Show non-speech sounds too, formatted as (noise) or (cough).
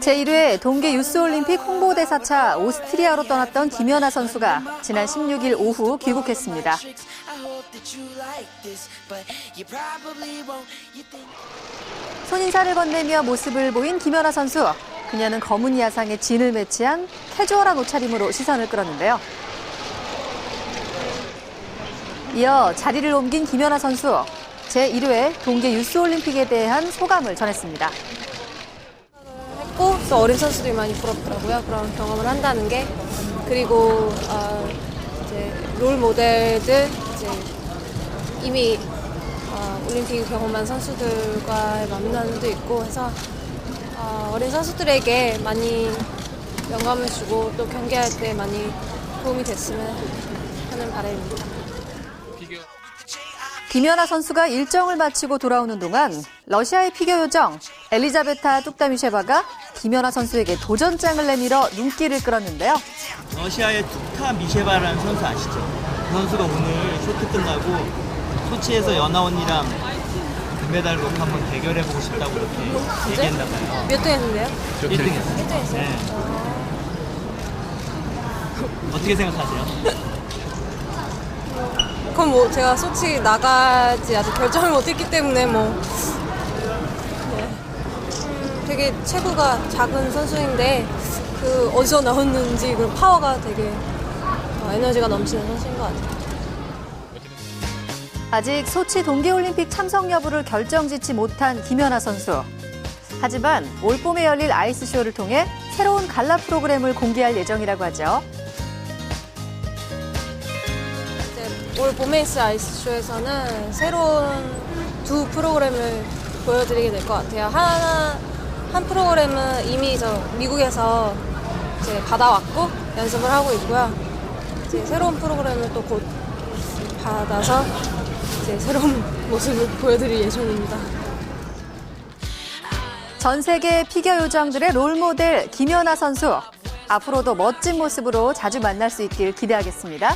제1회 동계 유스올림픽 홍보대사차 오스트리아로 떠났던 김연아 선수가 지난 16일 오후 귀국했습니다. 손인사를 건네며 모습을 보인 김연아 선수. 그녀는 검은 야상에 진을 매치한 캐주얼한 옷차림으로 시선을 끌었는데요. 이어 자리를 옮긴 김연아 선수. 제1회 동계 유스올림픽에 대한 소감을 전했습니다. 또 어린 선수들이 많이 부럽더라고요. 그런 경험을 한다는 게 그리고 어, 이제 롤 모델들 이제 이미 어, 올림픽 경험한 선수들과의 만남도 있고 해서 어, 어린 선수들에게 많이 영감을 주고 또 경기할 때 많이 도움이 됐으면 하는 바람입니다. 김연아 선수가 일정을 마치고 돌아오는 동안 러시아의 피겨 요정 엘리자베타 뚝타미셰바가 김연아 선수에게 도전장을 내밀어 눈길을 끌었는데요. 러시아의 툭타 미셰바라는 선수 아시죠? 그 선수가 오늘 쇼트 끝나고 소치에서 연아 언니랑 금메달 놓고 한번 대결해보고 싶다고 이렇게 얘기했나 봐요. 몇 등 했는데요? 1등 했어요. 1등 했어요? 네. 어떻게 생각하세요? (laughs) 그건 뭐 제가 소치 나가지 아직 결정을 못했기 때문에 뭐 네. 음, 되게 체구가 작은 선수인데 그 어디서 나왔는지 그 파워가 되게 어, 에너지가 넘치는 선수인 것 같아요. 아직 소치 동계올림픽 참석 여부를 결정짓지 못한 김연아 선수. 하지만 올 봄에 열릴 아이스쇼를 통해 새로운 갈라 프로그램을 공개할 예정이라고 하죠. 올 봄에이스 아이스쇼에서는 새로운 두 프로그램을 보여드리게 될 것 같아요. 하나 한 프로그램은 이미 저 미국에서 이제 받아왔고 연습을 하고 있고요. 이제 새로운 프로그램을 또 곧 받아서 이제 새로운 (laughs) 모습을 보여드릴 예정입니다. 전 세계 피겨 요정들의 롤모델 김연아 선수. 앞으로도 멋진 모습으로 자주 만날 수 있길 기대하겠습니다.